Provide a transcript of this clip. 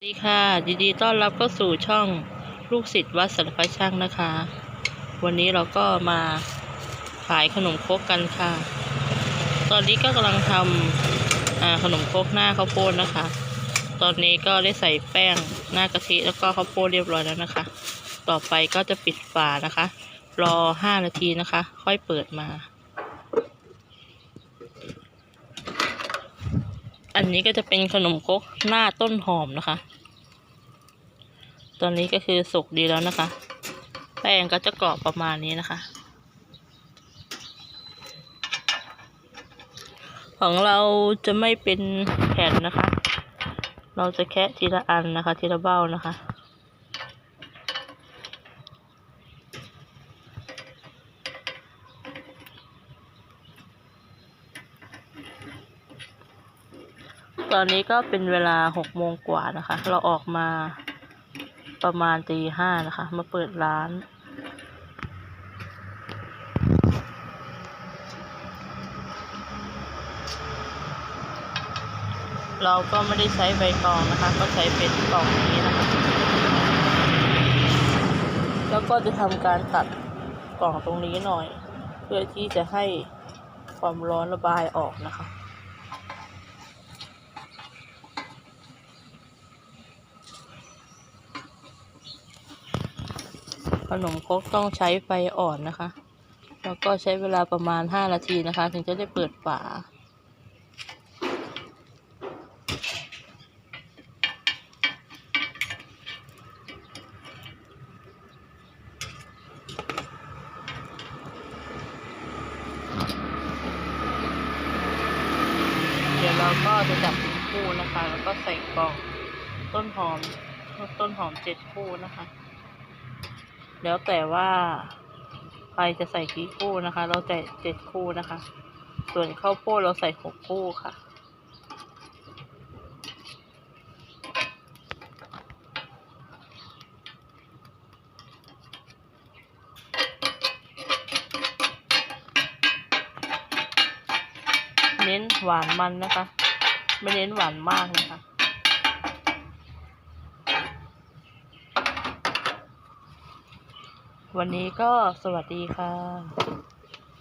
สวัสดีค่ะยินดีต้อนรับเข้าสู่ช่องลูกศิษย์วัดสันคช่างนะคะ วันนี้เราก็มาขายขนมครกกันค่ะ ตอนนี้ก็กำลังทำขนมครกหน้าข้าวโพดนะคะ ตอนนี้ก็ได้ใส่แป้งหน้ากะทิแล้วก็ข้าวโพดเรียบร้อยแล้วนะคะ ต่อไปก็จะปิดฝานะคะ รอห้านาทีนะคะ ค่อยเปิดมา อันนี้ก็จะเป็นขนมครกหน้าต้นหอมนะคะ ตอนนี้ก็คือสุกดีแล้วนะคะ แป้งก็จะกรอบประมาณนี้นะคะ ของเราจะไม่เป็นแผ่นนะคะ เราจะแคะทีละอันนะคะ ทีละเบ้านะคะ ตอนนี้ก็เป็นเวลาหกโมงกว่านะคะ เราออกมาประมาณตีห้านะคะ มาเปิดร้าน เราก็ไม่ได้ใช้ใบตองนะคะ ก็ใช้เป็นกล่องนี้นะคะ แล้วก็จะทำการตัดกล่องตรงนี้หน่อย เพื่อที่จะให้ความร้อนระบายออกนะคะ ขนมครกต้องใช้ไฟอ่อนนะคะ แล้วก็ใช้เวลาประมาณ 5 นาทีนะคะ ถึงจะได้เปิดฝาเดี๋ยวเราก็จะจับคู่นะคะ แล้วก็ใส่กล่องต้นหอม ต้นหอมเจ็ดคู่นะคะ แล้วแต่ว่าใครจะใส่กี่คู่นะคะ เราแต่เจ็ดคู่นะคะ ส่วนข้าวโพดเราใส่หกคู่ค่ะเน้นหวานมันนะคะ ไม่เน้นหวานมากนะคะ วันนี้ก็สวัสดีค่ะ